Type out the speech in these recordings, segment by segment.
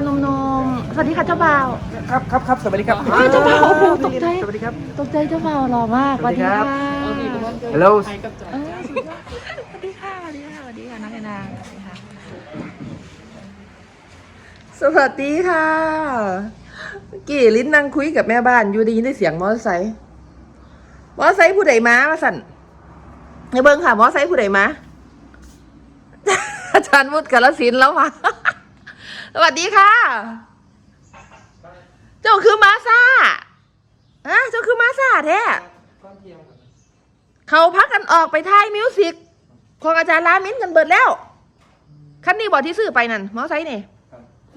นมนมๆสวัสดีค่ะเจ้าบ่าวครับครับครับสวัสดีครับอ้าวเจ้าบ่าวโอ้โหตกใจ สวัสดีครับ ตกใจเจ้าบ่าวหล่อมากสวัสดีครับค่ะฮัลโหลเออสวัสดีค่ะ สวัสดีค่ะ สวัสดีค่ะน้องแอนนาสวัสดีค่ะสวัสดีค่ะเมื่อกี่ลิ้นนั่งคุยกับแม่บ้าน อยู่ไดียินได้เสียงมอเตอร์ไซค์มอเตอร์ไซค์ผู้ใดมามาสั่นในเบิ้งค่ะมอเตอร์ไซค์ผู้ใดมาอาจารย์มุดกาลสินธุ์แล้วมา สวัสดีค่ะ เจ้าคือมาซ่าฮะเจ้าคือมาซ่าแท้เขาพักกันออกไปถ่ายมิวสิกของอาจารย์ลามินกันเบิดแล้ว คันนี้บอกที่ซื้อไปนั่นมอไซค์นี่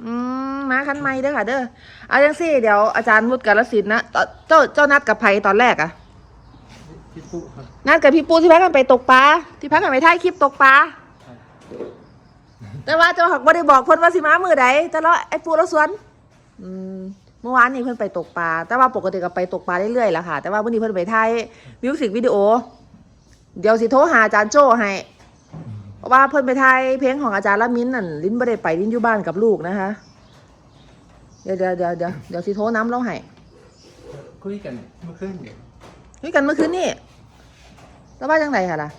อืมมาคันใหม่เด้อค่ะ เด้อเอาจังซี่เดี๋ยวอาจารย์มุดกาลสินธุ์นะเจ้าเจ้านัดกับไผตอนแรกอะพี่ปุ๊ครับนัดกับพี่ปูที่พักกันไปตกปลาที่พักกันไปถ่ายคลิปตกปลา แต่ว่าเจ้าหักบ่ได้บอกเพิ่นว่าสิมามือใดแต่ละไอ้ปูแล้วสวน อืมเมื่อวานนี้เพิ่นไปตกปลา แต่ว่าปกติก็ไปตกปลาเรื่อยๆแหละค่ะ แต่ว่าวันนี้เพิ่นไปถ่ายมิวสิกวิดีโอ เดี๋ยวสิโทรหาอาจารย์โจ้ให้เพราะว่าเพิ่นไปถ่ายเพลงของอาจารย์ละมิ้นนั่นลิ้นบ่ได้ไปลิ้นอยู่บ้านกับลูกนะคะ เดี๋ยวเดี๋ยวเดี๋ยวเดี๋ยวเดี๋ยวสิโทรน้ำเราให้คุยกันเมื่อคืนเนี่ยคุยกันเมื่อคืนนี่แล้วว่าจังไดค่ะล่ะ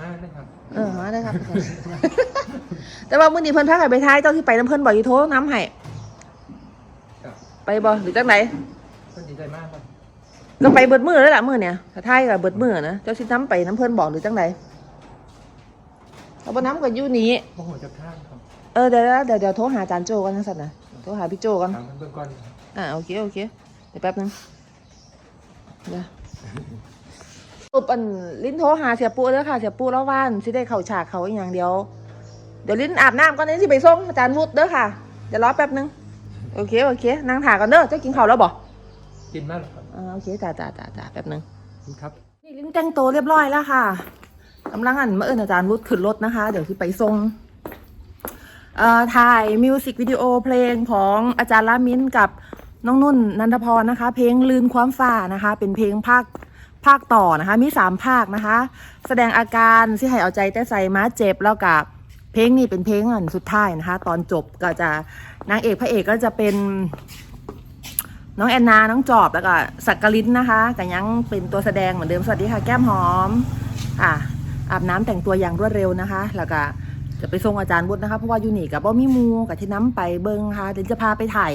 มาเลยครับ เออมาได้ครับ แต่ว่ามื้อนี้เพิ่นพากันไปถ่ายเจ้าที่ไปน้ำเพิ่นบอกอยู่โทรน้ำให้ครับ ไปบ่หรือจังไดก็ดีใจมากครับก็ไปเบิดมือแล้วล่ะมื้อเนี่ยถ้าถ่ายก็เบิดมือนะเจ้าสิน้ำไปน้ำเพิ่นบอกหรือจังไดเอาบ่น้ำก็อยู่นี่โอ้โหจะข้ามครับเออเดี๋ยวเดี๋ยวเดี๋ยวโทรหาอาจารย์โจกันนะสัตว์นะโทรหาพี่โจกัน ถามเพื่อนๆก่อนครับอ่าโอเคโอเคเดี๋ยวแป๊บนึงเดี๋ยว ปุ๊บอันลิ้นโทรหาเสียปูเด้อค่ะเสียปูแล้วว่านสิได้เข้าฉากเขาอหย่างเดียว เดี๋ยวลิ้นอาบน้ำก่อนนี้สิไปส่งอาจารย์วุฒิเด้อค่ะเดี๋ยวรอแป๊บนึงโอเคโอเคนางถ่าก่อนเด้อเจ้ากินข้าวแล้วบ่กินมากครับอ่าโอเคจ้าจ้าจ้าจ้าแป๊บนึงครับนี่ลิ้นแต่งตัวเรียบร้อยแล้วค่ะกำลังอันมาเอิญอาจารย์วุฒิขึ้นรถนะคะ เดี๋ยวที่ไปส่งเอ่อถ่ายมิวสิกวิดีโอเพลงของอาจารย์ละมิ้นกับน้องนุ่นนันทพรนะคะ เพลงลืนความฝ่านะคะ เป็นเพลงภาค ภาคต่อนะคะ มีสามภาคนะคะ แสดงอาการที่ให้เอาใจแต่ใส่ม้าเจ็บแล้วกับเพลงนี้เป็นเพลงอันสุดท้ายนะคะ ตอนจบก็จะนางเอกพระเอกก็จะเป็นน้องแอนนา น้องจอบแล้วก็สักกลินนะคะกันยังเป็นตัวแสดงเหมือนเดิม สวัสดีค่ะ แก้มหอมค่ะอาบน้ำแต่งตัวอย่างรวดเร็วนะคะ แล้วก็จะไปส่งอาจารย์บุตรนะคะ เพราะว่ายูนิกับบ่มีมูกับที่น้ำไปเบิงค่ะ เดี๋ยวจะพาไปถ่าย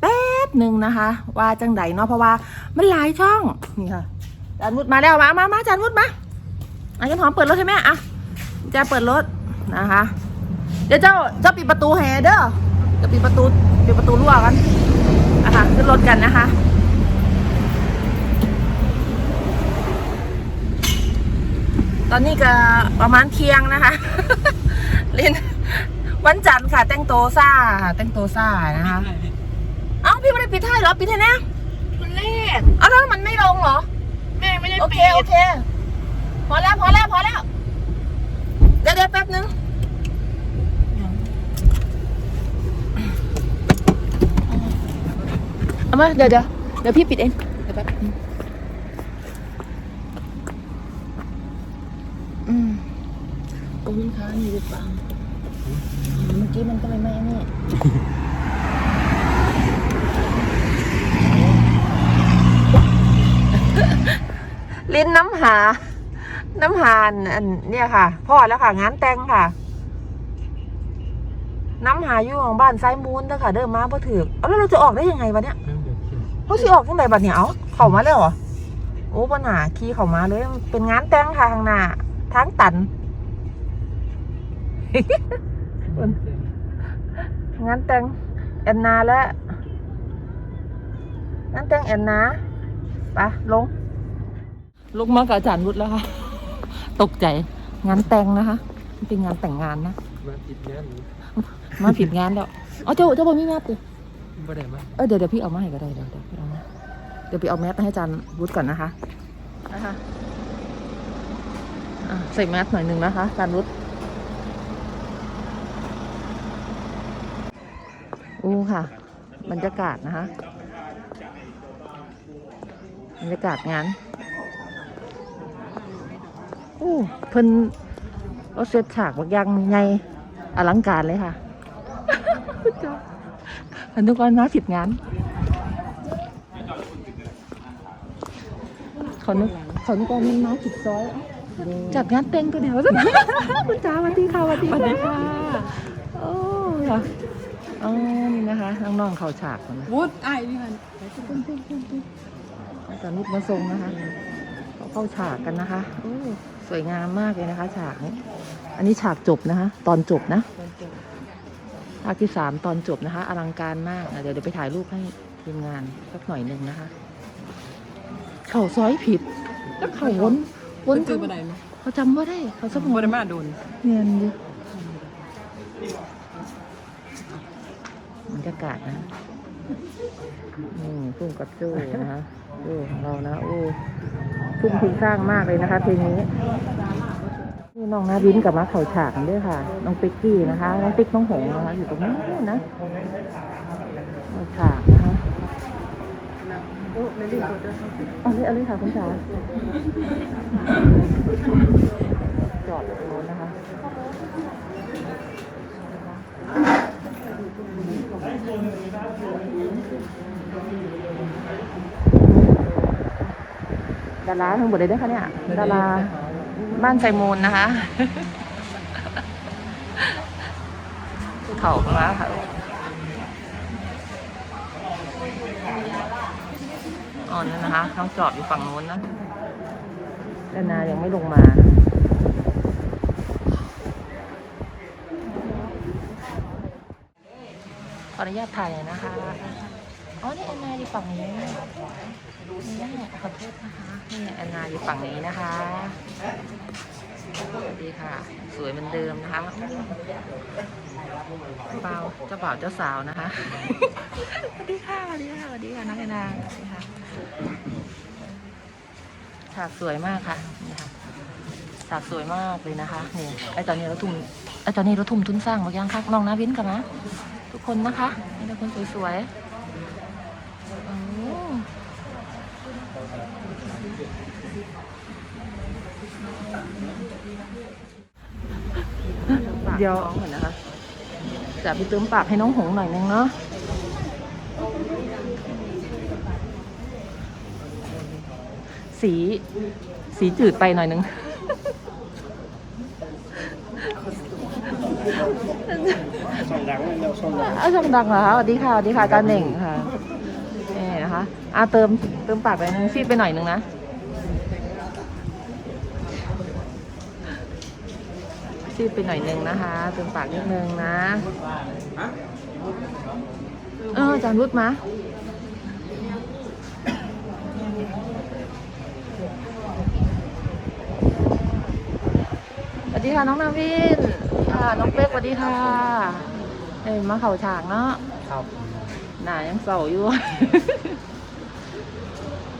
แป๊บหนึ่งนะคะ ว่าจังใดเนาะ เพราะว่ามันหลายช่อง นี่ค่ะ จารย์บุตรมาแล้วมามามาอาจารย์บุตรมาอาจารย์หอมเปิดรถให้แม่อะจะเปิดรถนะคะ เดี๋ยวเจ้าเจ้าปิดประตูแฮเด้อจะปิดประตูปิดประตูรั่วกันนะคะขึ้นรถกันนะคะตอนนี้ก็ประมาณเที่ยงนะคะเล่นวันจันทร์ค่ะ แต่งโตวซ่าค่ะแต่งโตวซ่านะคะ เอ้าพี่ไม่ได้ปิดท้ายเหรอปิดให้แน่มันเลขเอ้าแล้วมันไม่ลงเหรอแม่ ไม่ได้โอเคปิดโอเค พอแล้วพอแล้วพอแล้วเดี๋ยวเดี๋ยวแป๊บนึงเอามาเดี๋ยวเดี๋ยวเดี๋ยวพี่ปิดเองเดี๋ยวแป๊บนึงอืมขอบคุณค่ะนี่หรือเปล่าเมื่อกี้มันก็ไม่ไหม้นี่ ลิ้นน้ำหา น้ำหานอันเนี่ยค่ะพ่อแล้วค่ะ งานแต่งค่ะ น้ำหาอยู่ของบ้านไซมูนเด้อค่ะ เดิมมาเพอถือเอาแล้วเราจะออกได้ยังไงวะเนี่ยเพิ่งเดือดขึ้นเขาสิออกยังไงบัดเนี่ยเอาเข้ามาแล้วเหรอโอ้ปัญหาขี่เข้ามาเลย เป็นงานแต่งค่ะข้างหน้าทางตันงานแต่งแอนนาและงานแต่งแอนนาไปลง ลงมากับอาจารย์วุฒิแล้วค่ะ ตกใจ งานแต่งนะคะมันเป็นงานแต่งงานนะ มาติดงานนี้มาผิดงานแล้วอ๋อเจ้าเจ้าบอมีแมสดิบ่ได้มาเออเดี๋ยวเดี๋ยวพี่เอามาให้ก็ได้เดี๋ยวเดี๋ยวพี่เอามาเดี๋ยวพี่เอาแมสไปให้อาจารย์วุฒิก่อนนะคะนะคะอะใส่แมสหน่อยหนึ่งนะคะอาจารย์วุฒิอู้ค่ะ บรรยากาศนะคะ บรรยากาศงาน อู้เพิ่นรถเซตฉากบางอย่างใหญ่ออลังการเลยค่ะคุณจอพันธุกรมาผิดงานเขานึกเขานึกว่ามันมาผิดซอยเอ้าจัดงานเต็งตัวเดียวซะคุณจ้าสวัสดีค่ะสวัสดีค่ะโอ้ค่ะอ๋อนี่นะคะน้องๆเขาฉากก่อนนะวุฒไอ้นี่มันอาจารย์นุชมาทรงนะคะ เขาเข้าฉากกันนะคะโอ้สวยงามมากเลยนะคะ ฉากนี้ อันนี้ฉากจบนะคะ ตอนจบนะภาคที่สามตอนจบนะคะ อลังการมากอะเดี๋ยวเดี๋ยวไปถ่ายรูปให้ทีมงานสักหน่อยหนึ่งนะคะ เขาซอยผิดแล้วเขาวนวนจือบันไดไหมเขาจำว่าได้เขาสมองบันไดมาโดนเนียนดิบรรยากาศนะนี่พุ่งกับโจ้นะคะ โจ้ของเรานะโอ้ทุ่มทุนสร้างมากเลยนะคะเพลงนี้นี่น้องนาวินกับมาเข่าฉากด้วยค่ะ น้องปิ๊กกี้นะคะน้องปิ๊กน้องหงนะคะอยู่ตรงนี้นนะเขาฉากนะคะเอาเลยเอาเลยค่ะคุณจ๋าจอดรงโน้นนะคะ ดาราทั้งหมดเลยด้วยคะเนี่ยดาราบ้านไซมูลนะคะเขามาค่ะอ๋อนั่นนะคะน้องจอดอยู่ฝั่งนู้นนะดานายังไม่ลงมานะขออนุญาตถ่ายหน่อยนะคะ อ๋อ นี่แอนนาอยู่ฝั่งนี้นี่ ขอโทษนะคะนี่แอนนาอยู่ฝั่งนี้นะคะสวัสดีค่ะ สวยเหมือนเดิมนะคะเบาเจ้าบ่าวเจ้าสาวนะคะสวัสดีค่ะสวัสดีค่ะสวัสดีค่ะน้องแอนนาสวัสดีค่ะฉากสวยมากค่ะนี่ค่ะฉากสวยมากเลยนะคะนี่ไอตอนนี้เราทุ่มไอตอนนี้เราทุ่มทุนสร้างมายังคะน้องนาวินกันนะทุกคนนะคะนี่เป็นคนสวยๆ โอ้ เดี๋ยวเหมือนนะคะจะไปเติมปากให้น้องหงหน่อยนึงเนาะสีสีจืดไปหน่อยนึงอาช่องดังเหรอคะสวัสดีค่ะสวัสดีค่ะอาจารย์เหน่งค่ะนี่นะคะอาเติมเติมปากไปนึงซีดไปหน่อยนึงนะ ซีดไปหน่อยนึงนะคะเติมปากนิดนึงนะเอออาจารย์รุดมาสวัสดีค่ะน้องนาวินค่ะน้องเป๊กสวัสดีค่ะ เอ้ยมาเข่าฉากเนาะครับหนายังเศร้าอยู่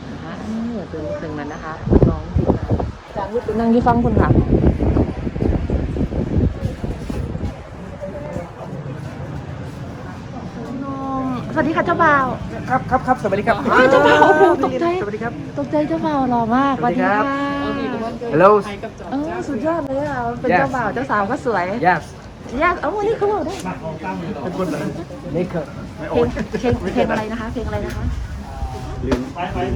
นะคะเออตึงตึงนั้นนะคะน้องที่มาอาจารย์วุฒิไปนั่งที่ฟังคุณค่ะ วัสดีค่ะเจ้าบ่าวครับครับครับสวัสดีครับเฮ้ยเจ้าบ่าวโอ้โหตกใจสวัสดีครับ ตกใจเจ้าบ่าวหล่อมากสวัสดีค่ะ Hello เออสุดยอดเลยอะเป็น Yes เจ้าบ่าวเจ้าสาวก็สวย yes ยากเอาวันนี้เขาบอกได้เป็นคนเลยนี่คือไม่เพโอลนงเพลงเพลงอะไรนะคะ เพลงอะไรนะคะลืม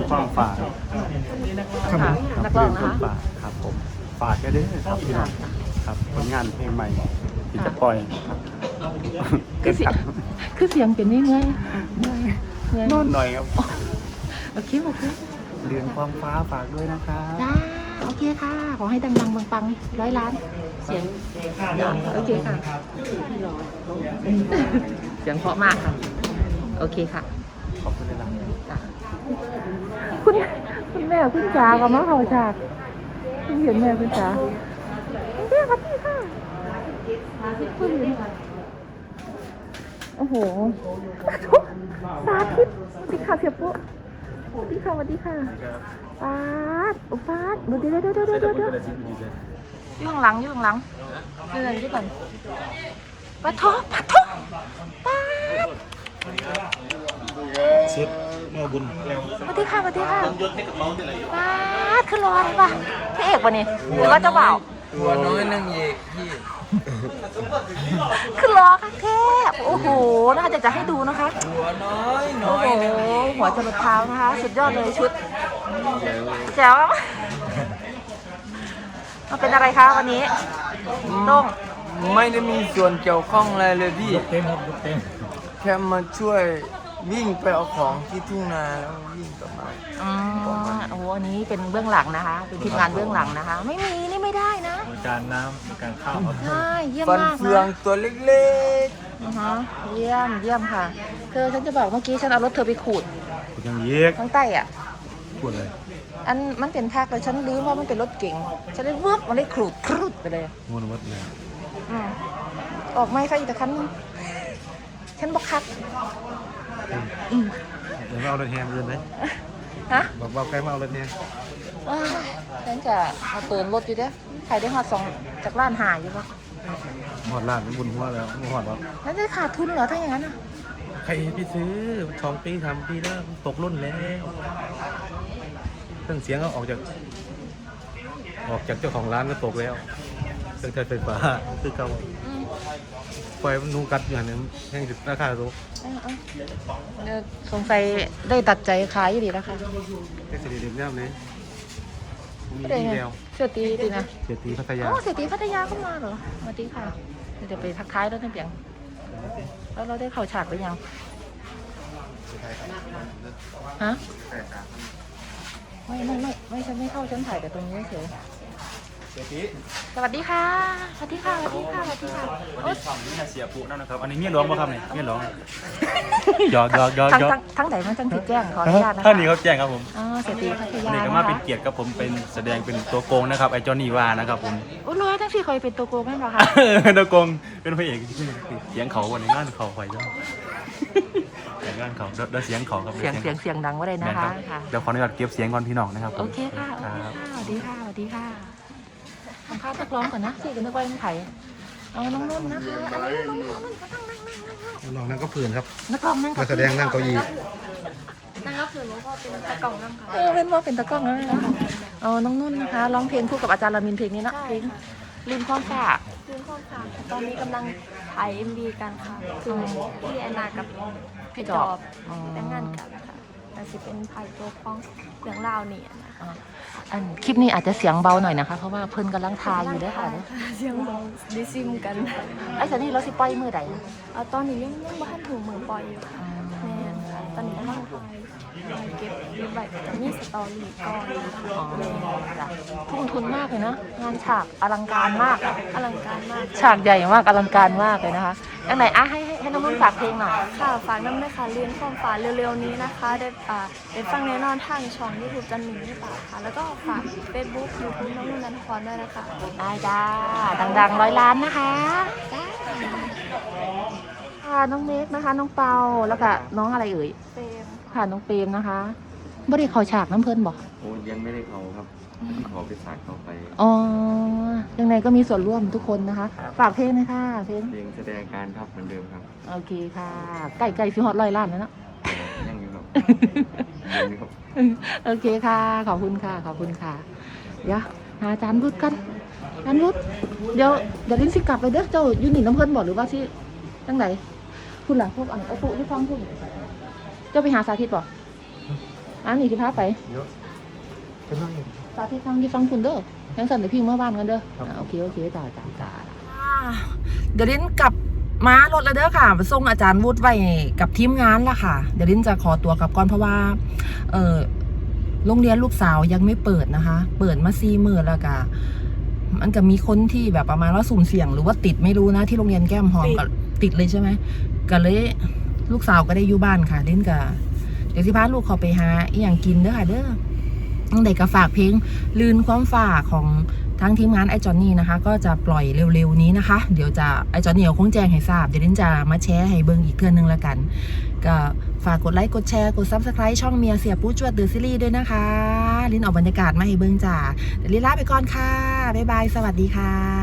ความฝากค่ะนักร้องนะคะฝากครับผมฝากแค่เด้อครับพี่น้องครับผลงานเพลงใหม่ที่จะปล่อยคื อเสียงคือเสียงเป็นนี่ไงไงนอนหน่อยครับโอเคโอเคเรือนความฟ้าฝากด้วยนะครับได้โอเคค่ะ ขอให้ดังๆปังๆร้อยล้าน เสียงโอเคค่ะเสียงเพราะมากค่ะ โอเคค่ะ ขอบคุณนะครับจ้ะคุณคุณแม่คุณจ๋ากับมะเขาฉากคุณเห็นแม่คุณจ๋าคุณแม่ครับพี่ค่ะคุณเห็น โอ้โห สาธิตสวัสดีค่ะเสียปุ๊สวัสดีค่ะสวัสดีค่ะปาดโอ้ปาดเดี๋ยวเดี๋ยวเดี๋ยวเดี๋ยวเดี๋ยวเดี๋ยวอยู่ข้างหลังอยู่ข้างหลังเดินที่ก่อนปะทอปะทอปาดเช็ดเมื่อบุญสวัสดีค่ะสวัสดีค่ะปาดคือรอเลยป่ะพระเอกป่ะนี่หรือว่าเจ้าบ่าว ตัวน้อยนั่งเอกพี่คือล้อค่ะแคบโอ้โห น่าจะจะให้ดูนะคะ ตัวน้อยโอ้น้อยโห นั่งเอกหัวจรดเท้านะคะ สุดยอดเลยชุดแจ๋วมาเป็นอะไรคะวันนี้ต้องไม่ได้มีส่วนเกี่ยวข้องอะไรเลยพี่ เต็มครับเต็มแค่มาช่วยวิ่งไปเอาของที่ทุ่งนาแล้ววิ่งกลับมา อืมโอ้โหอันนี้เป็นเบื้องหลังนะคะเป็นทีมงานเบื้องหลังนะคะ ไม่มีนี่ไม่ได้นะการน้ำการข้าวครับใช่เยี่ยมฟันมากเฟืองนะตัวเล็กอือฮะเยี่ยมเยี่ยมค่ะเธอฉันจะบอกเมื่อกี้ฉันเอารถเธอไปขูดยังเย็กข้างใต้อะ พูดเลยอันมันเป็นภาคเลยฉันลืมว่ามันเป็นรถเก๋งฉันเลยเวิบมันเลยขูดครุดไปเลยงวนวัดเลยอืมออกไม่ใช่อีกแต่คันนึงฉันบอกคัดอืมเดี๋ยวเอารถแฮมเดินเลย ฮะบอกว่าใกล้มาเอารถแฮมอ้าวฉันจะเอาเติมรถอยู่เด้อขายได้หอดสองจากร้านหายอยู่ปะหอดร้านบุญหัวแล้วหอดแล้วนั่นจะขาดทุนเหรอถ้าอย่างนั้นอะใครพี่ซื้อสองปีทำปีแล้วตกรุ่นแล้วเครื่องเสียงก็ออกจาก ออกจากเจ้าของร้านก็ตกแล้วเครื่องใช้ไฟฟ้าคือเก่าอืม ปล่อยมันนูกัดอยู่หันนึงแห้งจุดราคาสูงเอาเอาเดี๋ยวสงสัยได้ตัดใจขายอยู่ดีแล้วค่ะแค่สิริเดมย่ำเลยมีได้ที่ไงเดียวเสียตีดีนะเศรษฐีพัทยาอ๋อเสียตีพัทยาเข้ามาเหรอมาตีค่ะเดี๋ยวจะไปทักทายแล้วนะเปียงแล้วเราได้เข้าฉากไปยังฮะไม่ไม่ไม่ไม่ฉันไม่เข้าฉันถ่ายแต่ตรงนี้เฉย สวัสดีค่ะ สวัสดีค่ะ สวัสดีค่ะ สวัสดีค่ะโอ๊ยฝั่งนี้เสียปุ๊นั่นนะครับ อันนี้เมียหลวงป่ะครับเนี่ยเมียหลวงหยอกหยอกหยอกทั้งหยอกทั้งทั้งไหนมันจังผิดแจ้งขออนุญาตนะคะท่านนี้เขาแจ้งครับผมอ๋อเสียตีพัทอันยานี้ก็นะมาคะเป็นเกียรติครับผมเป็นแสดงเป็นตัวโกงนะครับไอ้จอห์นนี่ว่านะครับผมโอ้ร้อยทั้งสี่เคยเป็นตัวโกงไหมเหรอคะ ตัวโกงเป็นพระเอกเสียงเขาวันในงานเขาไฟเจ้าเสียงงานเขาเดี๋ยวเสียงเขาครับเสียงเสียงเสียงดังไว่าได้แม่นะนคคะรับค่ะ เดี๋ยวขออนุญาตเก็บเสียงก่อนพี่น้องนะครับผมโอเคค่ะ โอคเครับ ค่ะ สวัสดีค่ะ สวัสดีค่ะ ทำข้าวตักร้องก่อนนะสิกันนึกว่าเป็นไผ่เอาน้องนุ่นนะคะอันนี้น้องนุ่นน้องนุ่นเขานั่งนั่งนั่งนั่งน้องนั่นก็เพื่อนครับ นักร้องนั่งนักแสดงนั่งเก้าอี้นั่นก็คือรู้ว่าเป็นตะกล่องนั่งค่ะเออเป็นว่าเป็นตะกล้องแล้วนะคะเอาน้องนุ่นนะคะร้องเพลงคู่กับอาจารย์ลามินเพลงนี้นะเพลงลืมความฝากคือข้อค่ะตอนนี้กำลังถ่าย MV กันค่ะคือพี่แอนนากับพี่จอบแต่งงานกันค่ะ แต่สิเป็นไผ่ตัวพ้องเรื่องราวนี่นะคะอ่าอันคลิปนี้อาจจะเสียงเบาหน่อยนะคะ เพราะว่าเพิ่นกำลังทายอยู่เด้วยค่ะเสียงเบาดิซิมกันไอ้สันนี่เราสิปล่อยมือใดเอาตอนนี้ยังยังบ้านถูกมือปล่อยอยู่ค่ะแม่นค่ะตอนนี้กำลังถ่ายถ่ายเก็บเก็บแบบจะมีสตอรี่ก่อนอ๋อจ้ะทุ่มทุนมากเลยนะงานฉากอลังการมากอลังการมาก ฉากใหญ่มากอลังการมากเลยนะคะยังไงอะให้ ให้ให้น้องนุ่นฝากเพลงหน่อยค่ะฝากน้ำด้วยค่ะเรียนความฝันเร็วๆนี้นะคะได้อ่าได้ฟังแน่นอนทางช่องยูทูบจันหนึ่งที่ปากค่ะ แล้วก็ฝากเฟซบุ๊กยูทูบน้องนุ่นนันทรด้วยนะคะได้จ้าดังๆร้อยล้านนะคะค่ะน้องเมกนะคะ น้องเปาแล้วก็น้องอะไรเอ่ยเฟรมค่ะน้องเปรมนะคะ บ่ได้เข้าฉากน้ำเพิ่นบอกโอ้ยังไม่ได้เขาครับที่ขอไปสากเขาไปอ๋อยังไงก็มีส่วนร่วมทุกคนนะคะ ฝากเพลงหนะคะเพลงเพลงแสดงการครับเหมือนเดิมครับ โอเคค่ะใกล้ใกล้สิฮอดร้อยล้านแล้วเนาะยังอยู่ครับเดี๋ยวนี้ครับ โอเคค่ะ ขอบคุณค่ะขอบคุณค่ะ เดี๋ยวหาอาจารย์รุดกันอาจารย์รุดเดี๋ยวเดี๋ยวลิ้นสิกลับไปเด้อเจ้าอยูนิน้ำเพิ่นบอกหรือว่าที่ตั้งไหนคุณหลังพวกอันไอ้ปุ๊ที่ฟังพูดเจ้าไปหาสาธิตบอก อันนี้ที่พาไปสาธิตฟังที่ฟังคุณเด้อยังสั่นเดี๋ยวพี่เมื่อบ้านกันเด้ออ่าโอเคโอเคจ้าจ้าจ้าเดี๋ยวลิ้นกลับมารถแล้วเด้อค่ะส่งอาจารย์วุฒิไว้กับทีมงานละค่ะ เดี๋ยวลิ้นจะขอตัวกลับก่อนเพราะว่า เออโรงเรียนลูกสาวยังไม่เปิดนะคะ เปิดมาซีมือแล้วก็มันก็มีคนที่แบบประมาณว่าสุ่มเสี่ยงหรือว่าติดไม่รู้นะที่โรงเรียนแก้มหอมก็ติดเลยใช่ไหมก็เลยลูกสาวก็ได้อยู่บ้านค่ะเล่นกับ เดี๋ยวสิพาลูกเขาไปหาอหย่างกินเด้อค่ะเด้อตั้งแต่ก็ฝากเพลงลืนความฝากของทั้งทีมงานไอจอนนี่นะคะ ก็จะปล่อยเร็วๆนี้นะคะ เดี๋ยวจะไอจอนนี่เขาคงแจ้งให้ทราบ เดี๋ยวลินจะมาแชร์ให้เบิ่งอีกเทื่อนึงละกัน ก็ฝากกดไลค์กดแชร์กด subscribe ช่องเมียเสียปู้จวดเดอะซีรีส์ด้วยนะคะลินออกบรรยากาศมาให้เบิ่งจ้าเดี๋ยวลิลาไปก่อนค่ะบ๊ายบายสวัสดีค่ะ